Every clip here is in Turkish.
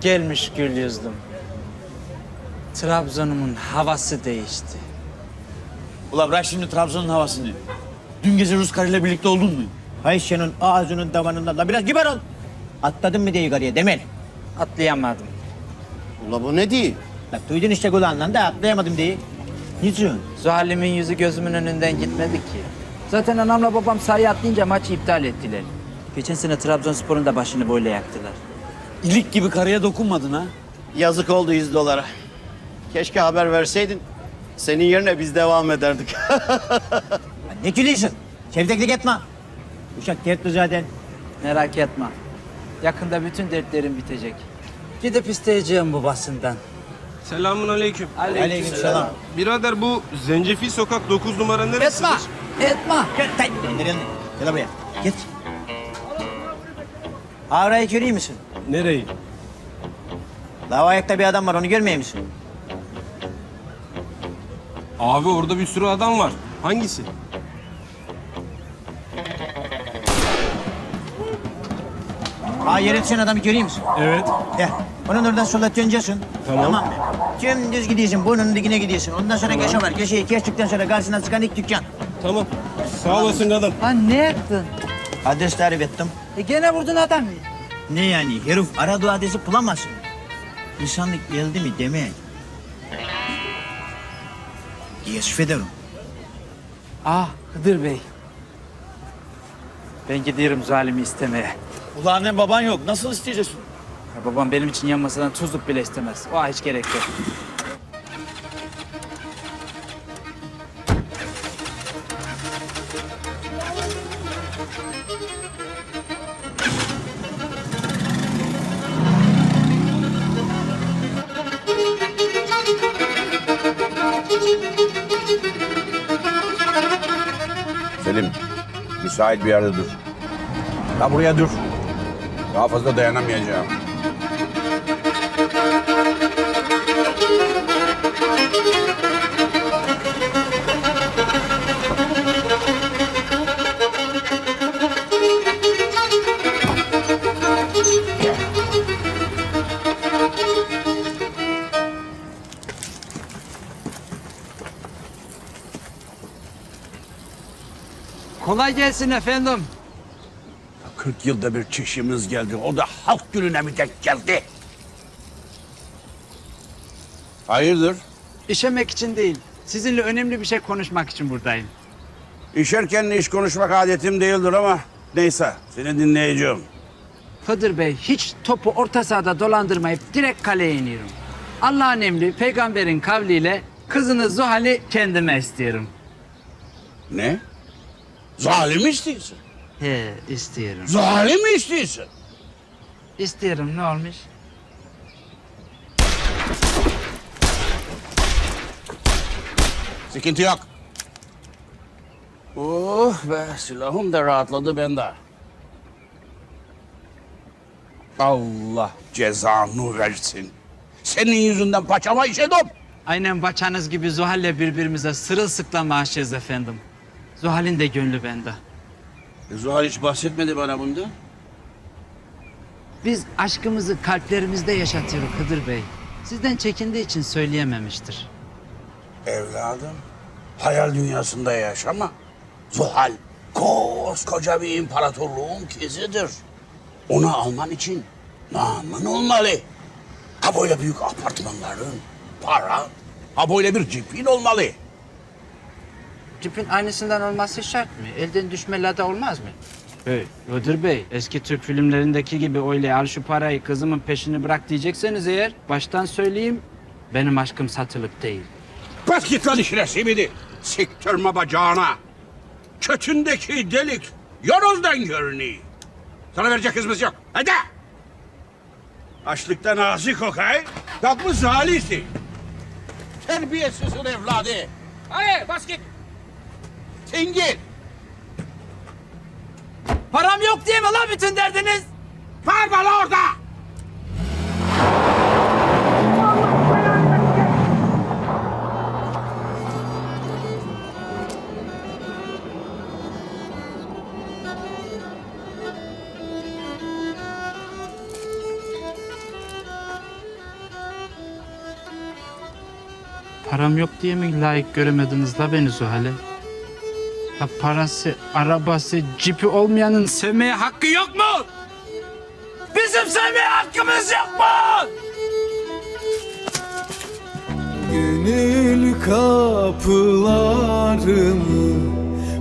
Gelmiş gül yüzlüm. Trabzon'umun havası değişti. Ula bırak şimdi Trabzon'un havasını. Dün gece Rus karıyla birlikte oldun mu? Hay senin ağzının davanından da biraz kibar ol. Atladın mı diye yukarıya Demel. Atlayamadım. Ula bu ne değil? Bak duydun işte kulağından da atlayamadım diye. Niçin? Zuhal'imin yüzü gözümün önünden gitmedi ki. Zaten anamla babam sahaya atlayınca maçı iptal ettiler. Geçen sene Trabzonspor'un da başını böyle yaktılar. İlik gibi karıya dokunmadın ha. Yazık oldu 100 dolara. Keşke haber verseydin. Senin yerine biz devam ederdik. Ne gülüyorsun? Şevdeklik etme. Uşak dertli zaten. Merak etme. Yakında bütün dertlerim bitecek. Gidip isteyeceğim babasından. Selamun aleyküm. Aleykümselam. Birader bu Zencefil Sokak 9 numara neresidir? Etme! Etme! Gel. Nereye? Gel buraya. Git. Avrayı görüyor musun? Nereyi? Lava ayakta bir adam var onu görmüyor musun? Abi orada bir sürü adam var. Hangisi? Ha yere düşen adamı görüyor musun? Evet. Ya onun oradan sola döneceksin. Tamam. mı? Dümdüz gidiyorsun, burnunun dikine gidiyorsun. Ondan sonra köşe var. Köşeyi geçtikten sonra karşına çıkan ilk dükkan. Tamam. Sağ olasın kadın. Lan ne yaptın? Adres tarif ettim. E gene vurdun adamı. Ne yani? Herif aradığı adresi bulamazsın. İnsanlık geldi mi demek. Teessüf ederim. Ah Hıdır Bey. Ben gidiyorum Zuhal'imi istemeye. Ula annen baban yok. Nasıl isteyeceksin? Ya babam benim için yanmasadan tuzluk bile istemez. O hiç gerek yok. Selim, müsait bir yerde dur. Ha buraya dur. Daha fazla dayanamayacağım. Kolay gelsin efendim. 40 yılda bir çişimiz geldi. O da halk gününe mi denk geldi? Hayırdır? İşemek için değil. Sizinle önemli bir şey konuşmak için buradayım. İşerken iş konuşmak adetim değildir ama neyse seni dinleyeceğim. Hıdır Bey hiç topu orta sahada dolandırmayıp direkt kaleye iniyorum. Allah'ın emri peygamberin kavliyle kızınız Zuhal'i kendime istiyorum. Ne? Zalim istiyorsun? He istiyorum. Zalim istiyorsun? İstiyorum ne olmuş? Sıkıntı yok. Oh be silahım da rahatladı bende. Allah cezanı versin. Senin yüzünden paçama işedim. Aynen baçanız gibi Zuhal'le birbirimize sırılsıklam aşığız efendim. Zuhal'in de gönlü bende. Zuhal hiç bahsetmedi bana bundan. Biz aşkımızı kalplerimizde yaşatıyoruz Hıdır Bey. Sizden çekindiği için söyleyememiştir. Evladım, hayal dünyasında yaşama. Zuhal, koskoca bir imparatorluğun kızıdır. Onu alman için namın olmalı. Ha böyle büyük apartmanların, para, ha böyle bir cipin olmalı. Cipin aynısından olması şart mı? Elden düşme de olmaz mı? Hey, Hıdır Bey, eski Türk filmlerindeki gibi öyle al şu parayı kızımın peşini bırak diyecekseniz eğer baştan söyleyeyim benim aşkım satılık değil. Bas git lan işine simidi. Siktirme bacağına. Kötündeki delik yorozdan görünüyor. Sana verecek kızımız yok. Hadi. Açlıktan ağzı kokay. Kalkmış zalisi. Terbiyesizin evladı. Hadi bas git. Çingil. Param yok diye mi lan bütün derdiniz? Var bana orada. Param yok diye mi layık göremediniz la beni Zuhal'e? La parası, arabası, cipi olmayanın sevmeye hakkı yok mu? Bizim sevmeye hakkımız yok mu? Gönül kapılarımı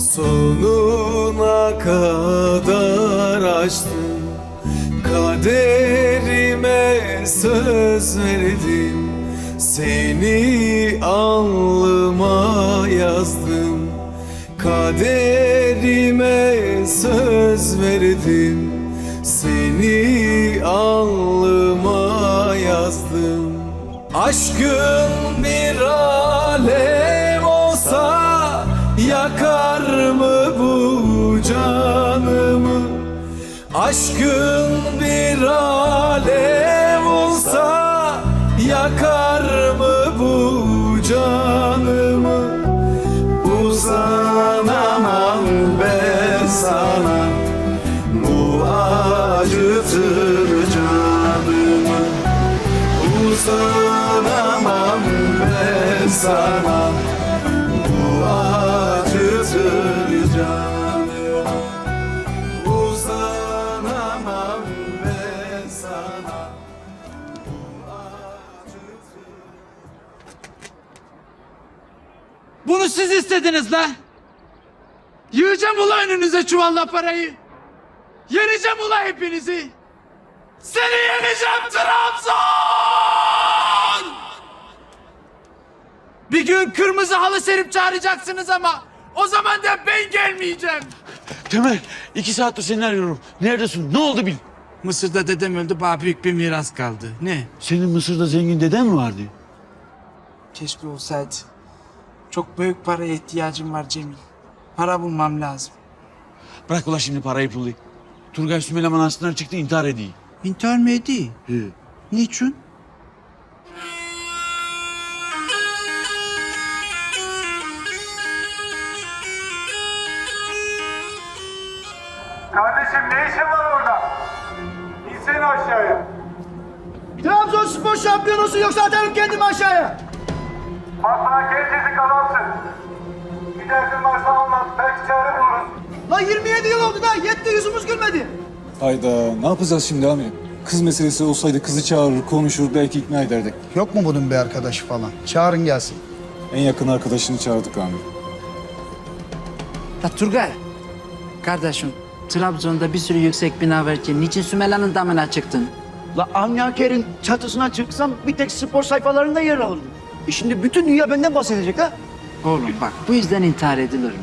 sonuna kadar açtım Kaderime söz verdim Seni alnıma yazdım Kaderime söz verdim. Seni alnıma yazdım. Aşkın bir alev olsa Yakar mı bu canımı? Aşkın bir alev sana Bu acıtır canımı. Uzanamam ben sana. Bu acıtır canımı. Bunu siz istediniz la. Yığacağım ula önünüze çuvalla parayı. Yeneceğim ula hepinizi. Seni yeneceğim Trabzon! Bir gün kırmızı halı serip çağıracaksınız ama o zaman da ben gelmeyeceğim. Temel iki saattir seni arıyorum. Neredesin? Ne oldu bil? Mısır'da dedem öldü, bana büyük bir miras kaldı. Ne? Senin Mısır'da zengin deden mi vardı? Keşke olsaydı. Çok büyük paraya ihtiyacım var Cemil. Para bulmam lazım. Bırak ula şimdi parayı pulu. Turgay Sümeyla Manastırı'ndan çıktı intihar ediyor. İntihar mı ediyor? He. Niçin? Kardeşim ne işin var orada? İnsene aşağıya. Trabzonspor şampiyonusu yoksa atarım kendimi aşağıya. Bak bana adamsın. Bir buluruz. La 27 yıl oldu da yetti yüzümüz gülmedi. Hayda ne yapacağız şimdi amirim? Kız meselesi olsaydı kızı çağırır, konuşur, belki ikna ederdik. Yok mu bunun bir arkadaşı falan? Çağırın gelsin. En yakın arkadaşını çağırdık amirim. La Turgay. Kardeşim, Trabzon'da bir sürü yüksek bina varken niçin Sümela'nın damına çıktın? La Avniaker'in çatısına çıksam bir tek spor sayfalarında yer alırım. E şimdi bütün dünya benden bahsedecek ha. Oğlum bak, bu yüzden intihar edilir mi?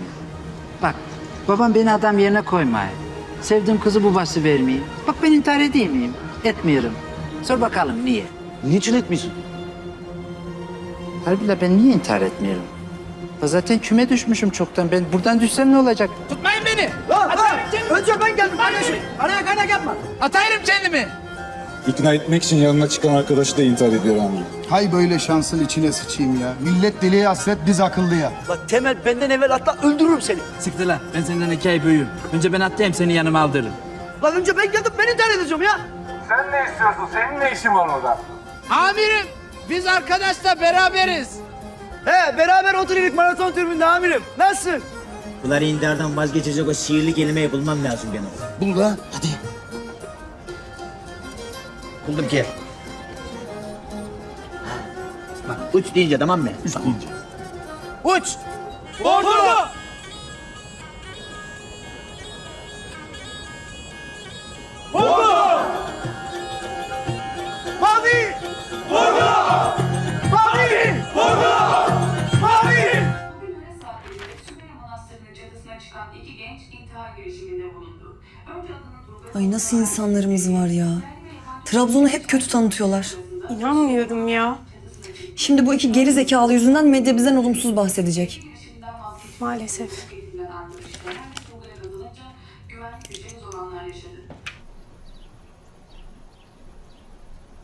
Bak, babam beni adam yerine koymayı. Sevdiğim kızı bu bası vermeyeyim. Bak ben intihar edeyim miyim? Etmiyorum. Sor bakalım niye? Niçin etmiyorsun? Harbiden ben niye intihar etmiyorum? Ya Zaten küme düşmüşüm çoktan. Ben buradan düşsem ne olacak? Tutmayın beni! La, la, önce ben geldim kardeşim. Araya kaynak yapma. Atayırım kendimi! İkna etmek için yanına çıkan arkadaşı da intihar ediyor amirim. Hay böyle şansın içine sıçayım ya. Millet deliye hasret biz akıllıya. La Temel benden evvel atla öldürürüm seni. Siktir lan. Ben senden iki ay büyüğüm. Önce ben atlayayım seni yanıma aldırırım. La önce ben geldim ben intihar edeceğim ya. Sen ne istiyorsun? Senin ne işin var orada? Amirim! Biz arkadaşla beraberiz. He beraber oturuyoruz maraton tribünde amirim. Nasılsın? Bunları intihardan vazgeçecek o sihirli kelimeyi bulmam lazım benim. Bul la hadi. Buldum ki. Bak uç deyince tamam mı? Uç deyince. Uç! Ordu! Ay nasıl insanlarımız var ya. Trabzon'u hep kötü tanıtıyorlar. İnanmıyorum ya. Şimdi bu iki geri zekalı yüzünden medya bizden olumsuz bahsedecek. Maalesef.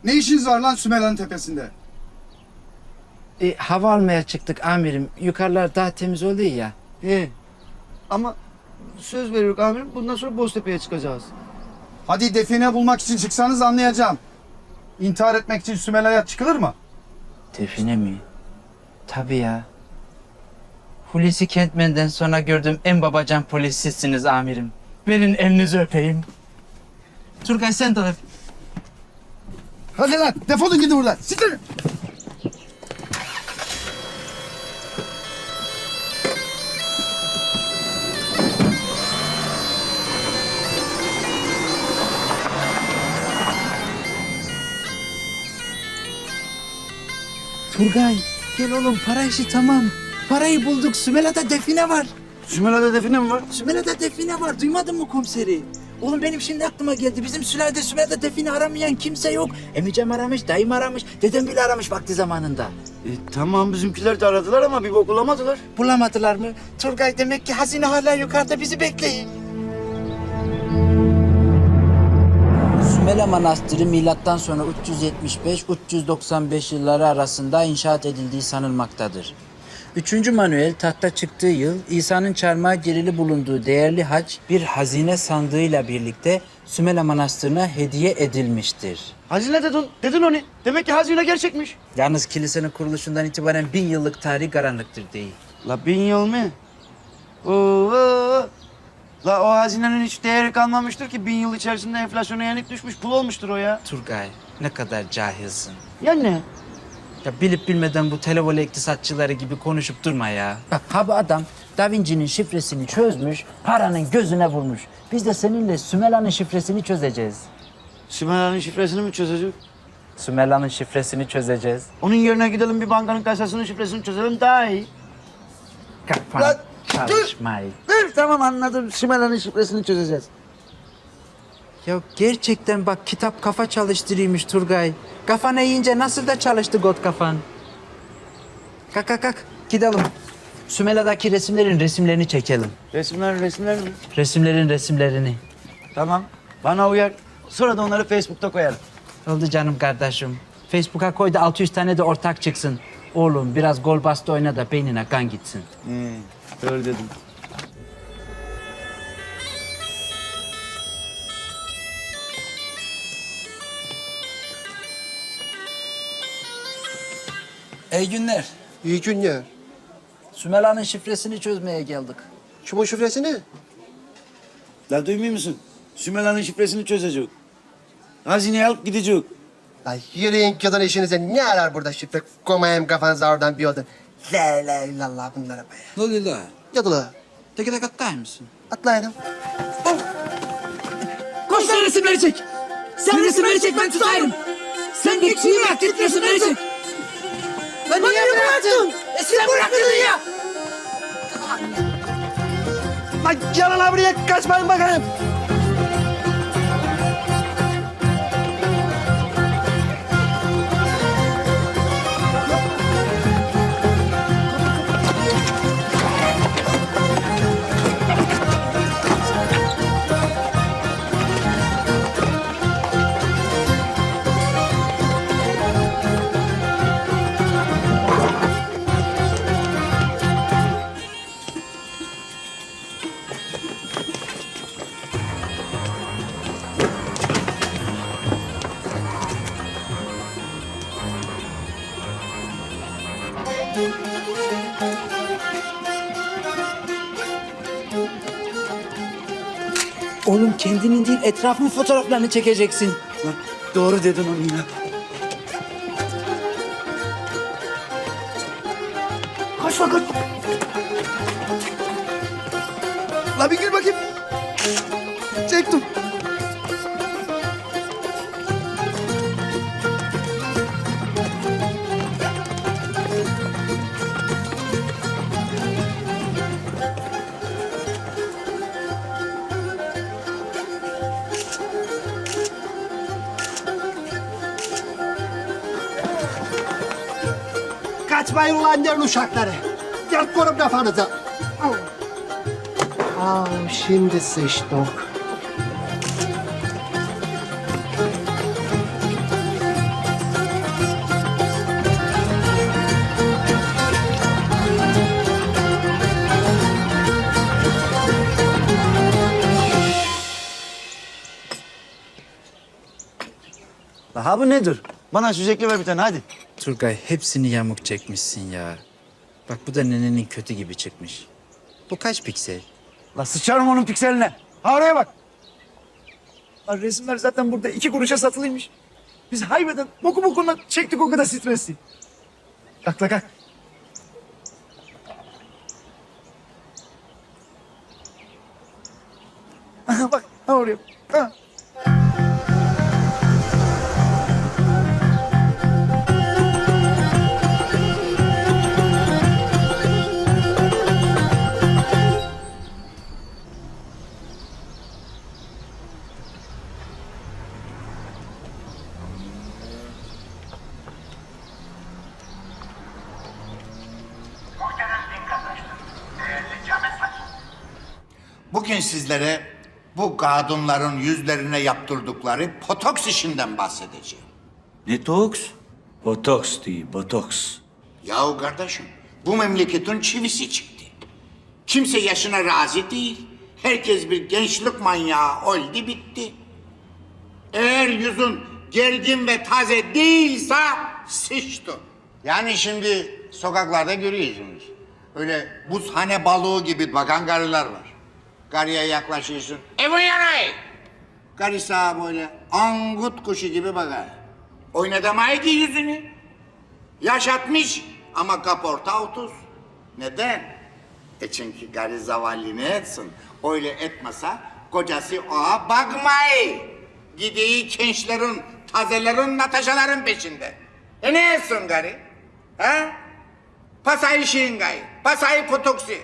Ne işiniz var lan Sümela'nın tepesinde? E, hava almaya çıktık amirim. Yukarılar daha temiz oluyor ya. He. Ama söz veriyoruz amirim bundan sonra Boztepe'ye çıkacağız. Hadi define bulmak için çıksanız anlayacağım. İntihar etmek için Sümela'ya çıkılır mı? Define mi? Tabii ya. Hulusi Kentmen'den sonra gördüğüm en babacan polis sizsiniz amirim. Verin elinizi öpeyim. Turgay sen de öp. Hadi lan defolun gidin buradan. Siktir. Turgay gel oğlum para işi tamam. Parayı bulduk. Sümela'da define var. Sümela'da define mi var? Sümela'da define var. Duymadın mı komiseri? Oğlum benim şimdi aklıma geldi. Bizim sülalede Sümela'da define aramayan kimse yok. Emicem aramış, dayım aramış, dedem bile aramış vakti zamanında. E, tamam bizimkiler de aradılar ama bir bok bulamadılar. Bulamadılar mı? Turgay demek ki hazine hala yukarıda bizi bekleyin. Sümela Manastırı milattan sonra 375-395 yılları arasında inşaat edildiği sanılmaktadır. Üçüncü Manuel tahta çıktığı yıl İsa'nın çarmıha gerili bulunduğu değerli haç bir hazine sandığıyla birlikte Sümela Manastırı'na hediye edilmiştir. Hazine dedin, dedin onu. Demek ki hazine gerçekmiş. Yalnız kilisenin kuruluşundan itibaren bin yıllık tarih karanlıktır değil. La bin yıl mı? Oo. La o hazinenin hiç değeri kalmamıştır ki bin yıl içerisinde enflasyona yenik düşmüş pul olmuştur o ya. Turgay ne kadar cahilsin. Ya ne? Ya bilip bilmeden bu televole iktisatçıları gibi konuşup durma ya. Bak ha bu adam Da Vinci'nin şifresini çözmüş, paranın gözüne vurmuş. Biz de seninle Sümela'nın şifresini çözeceğiz. Sümela'nın şifresini mi çözecek? Sümela'nın şifresini çözeceğiz. Onun yerine gidelim bir bankanın kasasının şifresini çözelim daha iyi. Kafan Lan, çalışmayı. Tamam anladım. Sümela'nın şifresini çözeceğiz. Ya gerçekten bak kitap kafa çalıştırıyormuş Turgay. Kafana yiyince nasıl da çalıştı got kafan. Kalk kalk kalk gidelim. Sümela'daki resimlerin resimlerini çekelim. Resimler resimler mi? Resimlerin resimlerini. Tamam. Bana uyar. Sonra da onları Facebook'ta koyarım. Oldu canım kardeşim. Facebook'a koy da 600 tane de ortak çıksın. Oğlum biraz gol bastı oyna da beynine kan gitsin. He, doğru dedim. İyi günler. İyi günler. Sümela'nın şifresini çözmeye geldik. Kimin şifresi ne? La duymuyor musun? Sümela'nın şifresini çözecek. Hazineyi alıp gidecek. Ay yürüyün kadın işinize ne arar burada şifre? Komayayım kafanıza oradan bir odan. La la illallah bunlara be. Ne oluyor la? Yadıla. Teki tek atlar mısın? Atlayalım. Koş sen resimleri çek. Sen resimleri çek ben tutayım. Sen de çiğ git resimleri çek. Lan niye bıraktın? E sen bıraktın ya. Lan ha buraya kaçmayın bakayım. Kendinin değil etrafın fotoğraflarını çekeceksin. Lan doğru dedin onu yine. Kaç vakit. La bir gül bakayım. Kaçmayın ulan derin uşakları. Gel korum kafanıza. Aa, şimdi sıçtık. La ha bu nedir? Bana süzekli ver bir tane hadi. Turgay hepsini yamuk çekmişsin ya. Bak bu da nenenin kötü gibi çıkmış. Bu kaç piksel? La sıçarım onun pikseline. Ha oraya bak. Lan resimler zaten burada iki kuruşa satılıymış. Biz hayveden boku bokuna çektik o kadar stresi. Kalk la kalk. Aha bak ha oraya. Ha. Sizlere bu kadınların yüzlerine yaptırdıkları botoks işinden bahsedeceğim. Detoks? Botoks değil, botoks. Yahu kardeşim bu memleketin çivisi çıktı. Kimse yaşına razı değil. Herkes bir gençlik manyağı oldu bitti. Eğer yüzün gergin ve taze değilse sıçtı. Yani şimdi sokaklarda görüyorsunuz. Öyle buzhane balığı gibi bakan karılar var. Karıya yaklaşıyorsun. Evin yanayı. Karı sağa böyle angut kuşu gibi bakar. Oynatamayı ki yüzünü. Yaşatmış ama kaporta 30. Neden? E çünkü gari zavallı ne etsin? Öyle etmese kocası oğa bakmayı. Gideyi gençlerin, tazelerin, nataşaların peşinde. E ne etsin gari? Ha? Pasayı şingay, pasayı potoksi.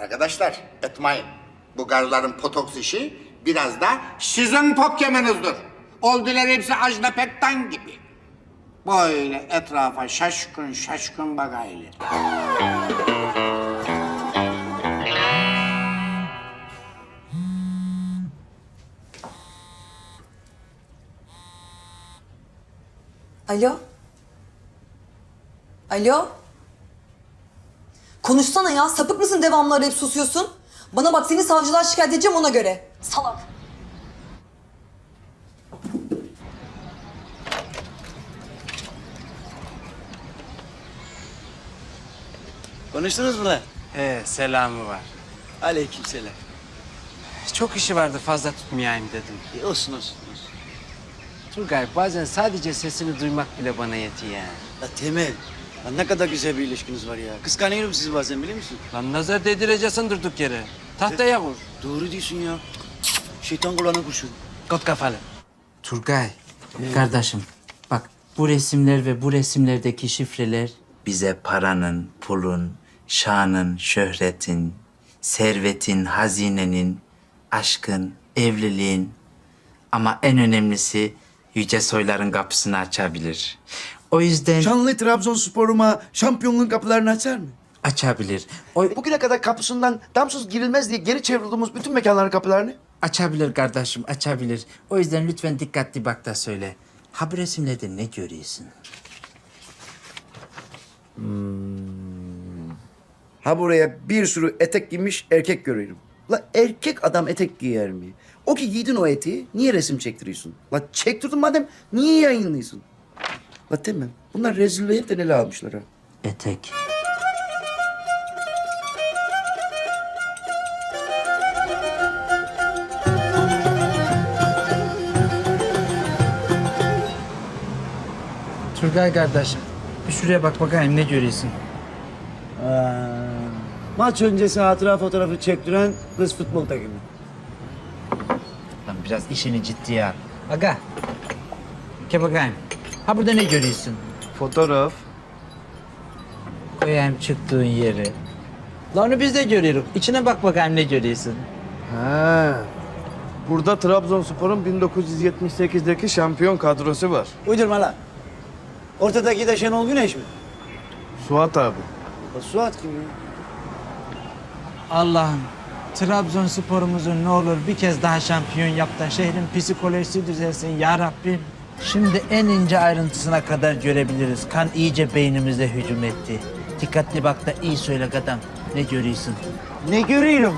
Arkadaşlar etmeyin. Bu garıların potoks işi biraz da sizin pokyemenizdir. Oldular hepsi Ajda Pekkan gibi. Böyle etrafa şaşkın şaşkın bakaylı. Alo? Alo? Konuşsana ya. Sapık mısın devamlı arayıp susuyorsun? Bana bak seni savcılığa şikayet edeceğim ona göre. Salak. Konuştunuz mu lan? He selamı var. Aleykümselam. Çok işi vardı fazla tutmayayım dedim. E, olsun olsun olsun. Turgay bazen sadece sesini duymak bile bana yetiyor yani. La Temel, lan ne kadar güzel bir ilişkiniz var ya. Kıskanıyorum sizi bazen biliyor musun? Lan nazar değdireceksin durduk yere. Tahtaya vur. Doğru diyorsun ya. Şeytan kulağına kurşun. Kot kafalı. Turgay, kardeşim bak bu resimler ve bu resimlerdeki şifreler bize paranın, pulun, şanın, şöhretin, servetin, hazinenin, aşkın, evliliğin ama en önemlisi yüce soyların kapısını açabilir. O yüzden Şanlı Trabzonspor'uma şampiyonluğun kapılarını açar mı? açabilir. O Bugüne kadar kapısından damsız girilmez diye geri çevrildiğimiz bütün mekanların kapılarını açabilir kardeşim, açabilir. O yüzden lütfen dikkatli bak da söyle. Ha bu resimlerde ne görüyorsun? Ha buraya bir sürü etek giymiş erkek görüyorum. La erkek adam etek giyer mi? O ki giydin o eteği niye resim çektiriyorsun? La çektirdin madem niye yayınlıyorsun? La tamam bunlar rezilliği hep de ele almışlar ha. Etek. Turgay kardeşim, bir şuraya bak bakayım ne görüyorsun? Maç öncesi hatıra fotoğrafı çektiren kız futbol takımı. Lan biraz işini ciddiye al. Aga, ke bakayım. Ha burada ne görüyorsun? Fotoğraf. Koyayım çıktığın yeri. Lan onu biz de görüyoruz. İçine bak bakayım ne görüyorsun. Ha. Burada Trabzonspor'un 1978'deki şampiyon kadrosu var. Uydurma lan. Ortadaki de Şenol Güneş mi? Suat abi. O Suat kim ya? Allah'ım Trabzonspor'umuzu ne olur bir kez daha şampiyon yap da şehrin psikolojisi düzelsin ya Rabbim. Şimdi en ince ayrıntısına kadar görebiliriz. Kan iyice beynimize hücum etti. Dikkatli bak da iyi söyle adam. Ne görüyorsun? Ne görüyorum?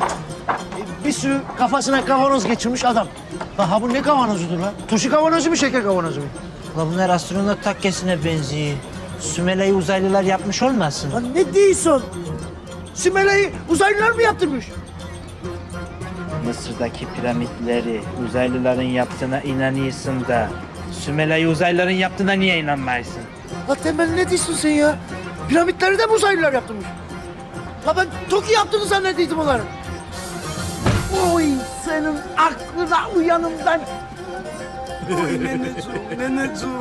E, Bir sürü kafasına kavanoz geçirmiş adam. Daha bu ne kavanozudur lan? Turşu kavanozu mu şeker kavanozu mu? La bunlar astronot takkesine benziyor. Sümele'yi uzaylılar yapmış olmasın? Lan ne diyorsun? Sümele'yi uzaylılar mı yaptırmış? Mısır'daki piramitleri uzaylıların yaptığına inanıyorsun da Sümele'yi uzaylıların yaptığına niye inanmayısın? La Temel ne diyorsun sen ya? Piramitleri de mi uzaylılar yaptırmış? La ben Toki yaptığını zannediyordum onların. Oy senin aklına uyanım ben. Oy neneciğim, neneciğim.